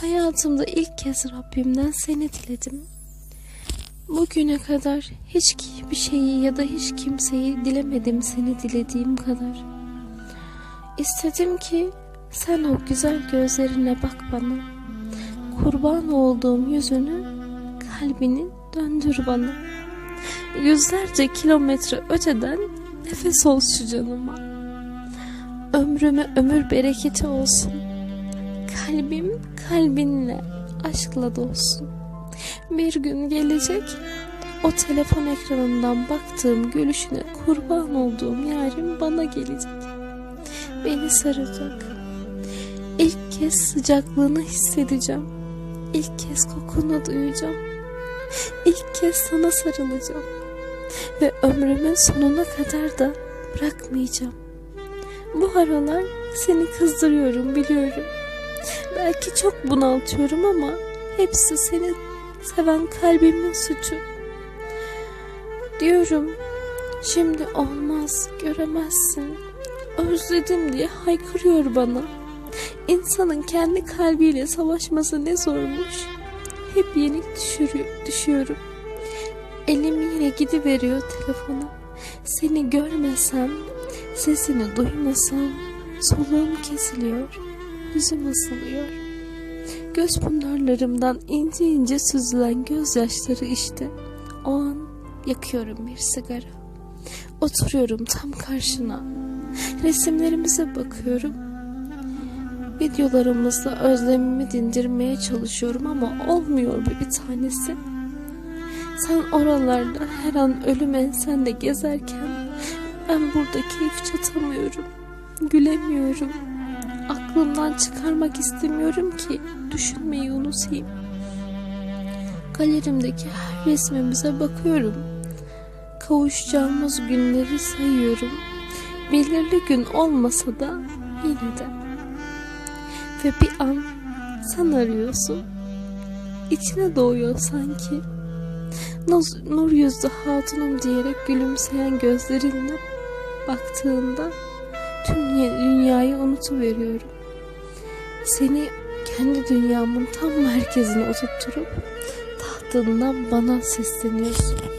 Hayatımda ilk kez Rabbimden seni diledim. Bugüne kadar hiç bir şeyi ya da hiç kimseyi dilemedim seni dilediğim kadar. İstedim ki sen o güzel gözlerine bak bana. Kurban olduğum yüzünü, kalbini döndür bana. Yüzlerce kilometre öteden nefes ol şu canıma. Ömrüme ömür bereketi olsun. Kalbim kalbinle, aşkla dolsun. Bir gün gelecek, o telefon ekranından baktığım gülüşüne kurban olduğum yarim bana gelecek. Beni saracak. İlk kez sıcaklığını hissedeceğim. İlk kez kokunu duyacağım. İlk kez sana sarılacağım. Ve ömrümün sonuna kadar da bırakmayacağım. Bu aralar seni kızdırıyorum biliyorum. Belki çok bunaltıyorum ama hepsi seni seven kalbimin suçu. Diyorum şimdi olmaz göremezsin. Özledim diye haykırıyor bana. İnsanın kendi kalbiyle savaşması ne zormuş. Hep yenik düşürüyor, düşüyorum. Elim yine gidiveriyor telefona. Seni görmesem, sesini duymasam soluğum kesiliyor, yüzüm ısınıyor. Göz pınarlarımdan ince ince süzülen gözyaşları işte. O an yakıyorum bir sigara. Oturuyorum tam karşına. Resimlerimize bakıyorum. Videolarımızda özlemimi dindirmeye çalışıyorum ama olmuyor bir tanesi. Sen oralarda her an ölüm ensende gezerken ben burada keyif çatamıyorum. Gülemiyorum. Aklımdan çıkarmak istemiyorum ki düşünmeyi unutayım. Galerimdeki her resmimize bakıyorum. Kavuşacağımız günleri sayıyorum. Belirli gün olmasa da yine de. Ve bir an sen arıyorsun. İçine doğuyor sanki. Nur, yüzlü hatunum diyerek gülümseyen gözlerinle baktığında tüm dünyayı unutuveriyorum. Seni kendi dünyamın tam merkezine oturtturup tahtından bana sesleniyorsun.